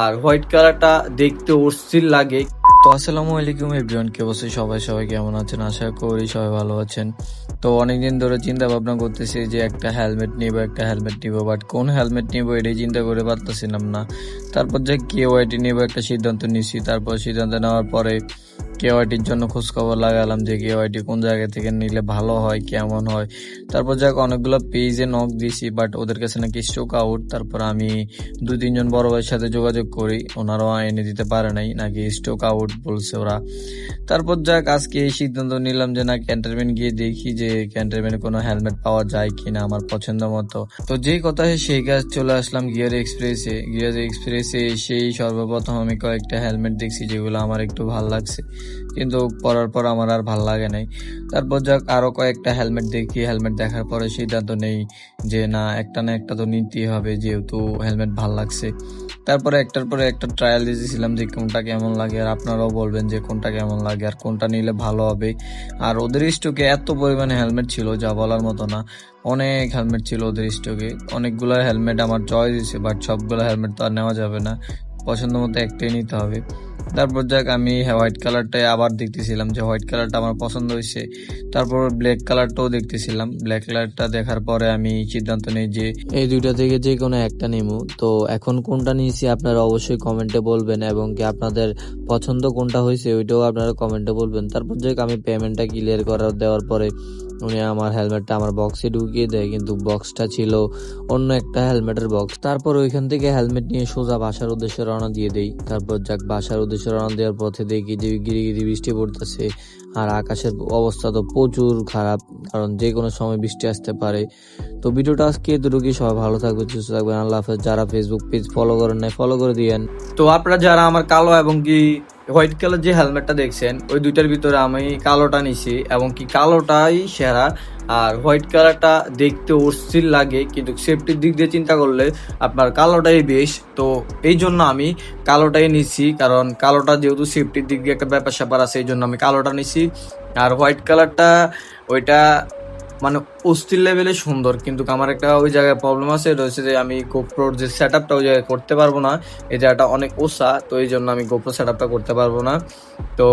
আর white কালারটা দেখতে অস্থির লাগে। তো আসসালামু আলাইকুম এভরিওয়ান, কে অবশ্যই সবাই সবাই কেমন আছেন? আশা করি সবাই ভালো আছেন। তো অনেকদিন ধরে চিন্তা ভাবনা করতেছি যে একটা হেলমেট নিব, একটা হেলমেট নিব বাট কোন হেলমেট নিব এটাই চিন্তা করে পারতেছিলাম না। তারপর যে কে ওয়াইটি নিব, একটা সিদ্ধান্ত নিছি। তারপর সিদ্ধান্ত নেওয়ার পরে কে ওয়াইটির জন্য খোঁজখবর লাগালাম যে কে ওয়াইটি কোন জায়গা থেকে নিলে ভালো হয়, কেমন হয়। তারপর যাক, অনেকগুলো পেজে নক দিয়েছি বাট ওদের কাছে নাকি স্টক আউট তারপর আমি দু তিনজন বড় ভাইয়ের সাথে যোগাযোগ করি, ওনারাও এনে দিতে পারে নাই, নাকি স্টক আউট বলছে ওরা। তারপর যাক, আজকে এই সিদ্ধান্ত নিলাম যে, না ক্যান্টারমেন্ট গিয়ে দেখি যে ক্যান্টারমেন্টে কোনো হেলমেট পাওয়া যায় কিনা আমার পছন্দ মতো। তো যেই কথা সেই কাজ চলে আসলাম গিয়ার এক্সপ্রেসে গিয়ার এক্সপ্রেসে এসেই সর্বপ্রথম আমি কয়েকটা হেলমেট দেখছি, যেগুলো আমার একটু ভালো লাগছে। কিন্তু পরার পর আমার আর ভালো লাগে নাই। তারপর যাক, আরও কয়েকটা হেলমেট দেখি। হেলমেট দেখার পরে সিদ্ধান্ত নেই যে না, একটা না একটা তো নিতেই হবে যেহেতু হেলমেট ভালো লাগছে। তারপরে একটার পরে একটা ট্রায়াল দিয়েছিলাম যে কোনটা কেমন লাগে আর আপনারাও বলবেন যে কোনটা কেমন লাগে আর কোনটা নিলে ভালো হবে। আর ওদের স্টকে এত পরিমাণে হেলমেট ছিল যা বলার মতো না। অনেক হেলমেট ছিল ওদের স্টকে অনেকগুলো হেলমেট আমার চয়েস দিয়েছে বাট সবগুলো হেলমেট তো আর নেওয়া যাবে না। পছন্দ মতো একটাই নিতে হবে। তারপর যাক, আমি হোয়াইট কালারটাই আবার দেখতেছিলাম যে হোয়াইট কালারটা আমার পছন্দ হয়েছে। তারপর ব্ল্যাক কালারটাও দেখতেছিলাম। ব্ল্যাক কালারটা দেখার পরে আমি সিদ্ধান্ত নিই যে এই দুইটা থেকে যে কোনো একটা নেব তো এখন কোনটা নিয়েছি আপনারা অবশ্যই কমেন্টে বলবেন এবং কি আপনাদের পছন্দ কোনটা হয়েছে ওইটাও আপনারা কমেন্টে বলবেন। তারপর যাক, আমি পেমেন্টটা ক্লিয়ার করার দেওয়ার পরে উনি আমার হেলমেটটা আমার বক্সে ঢুকিয়ে দেয়, কিন্তু বক্সটা ছিল অন্য একটা হেলমেটের বক্স তারপর ওইখান থেকে হেলমেট নিয়ে সোজা বাসার উদ্দেশ্যে রওনা দিয়ে দেই। তারপর যাক, বাসার উদ্দেশ্যে রওনা দেওয়ার পথে দেখি যে গিরি গিরি বৃষ্টি পড়তেছে, আর আকাশের অবস্থা তো প্রচুর খারাপ, কারণ যে কোনো সময় বৃষ্টি আসতে পারে। তো ভিডিওটা আজকে এতটুকুই, সবাই ভালো থাকবে সুস্থ থাকবেন, আল্লাহ হাফেজ। যারা ফেসবুক পেজ ফলো করেন নাই ফলো করে দিয়েন। তো আপনারা যারা আমার কালো এবং কি হোয়াইট কালার যে হেলমেটটা দেখছেন, ওই দুইটার ভিতরে আমি কালোটা নিছি এবং কি কালোটাই সেরা। আর হোয়াইট কালারটা দেখতে অস্থির লাগে, কিন্তু সেফটির দিক দিয়ে চিন্তা করলে আপনার কালোটাই বেশ। তো এই জন্য আমি কালোটাই নিছি, কারণ কালোটা যেহেতু সেফটির দিক দিয়ে একটা ব্যাপার স্যাপার আছে, এই জন্য আমি কালোটা নিছি। আর হোয়াইট কালারটা, ওইটা মানে অস্থির লেভেলে সুন্দর, কিন্তু আমার একটা ওই জায়গায় প্রবলেম আছে, রয়েছে যে আমি গোপ্রোর যে সেট আপটা ওই জায়গায় করতে পারব না, এই জায়গাটা অনেক ওষা তো এই জন্য আমি গোপ্রো সেট আপটা করতে পারব না। তো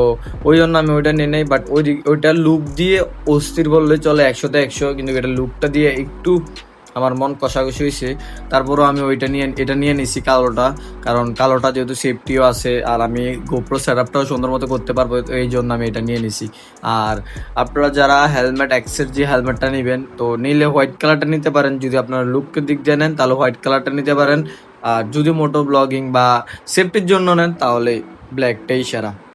ওই জন্য আমি ওইটা নিয়ে নেই বাট ওই, ওইটা লুপ দিয়ে অস্থির বললে চলে একশোতে একশো, কিন্তু এটা লুকটা দিয়ে একটু আমার মন কষাকষি হয়েছে তারপরও আমি ওইটা নিয়ে এটা নিয়ে নিছি কালোটা। কারণ কালোটা যেহেতু সেফটিও আছে, আর আমি গোপ্রো সেট আপটাও সুন্দর মতো করতে পারব, এই জন্য আমি এটা নিয়ে নিছি। আর আপনারা যারা হেলমেট এক্সের যে হেলমেটটা নেবেন, তো নিলে হোয়াইট কালারটা নিতে পারেন। যদি আপনারা লুকের দিক দিয়ে নেন, তাহলে হোয়াইট কালারটা নিতে পারেন। আর যদি মোটো ব্লগিং বা সেফটির জন্য নেন, তাহলে ব্ল্যাকটাই সেরা।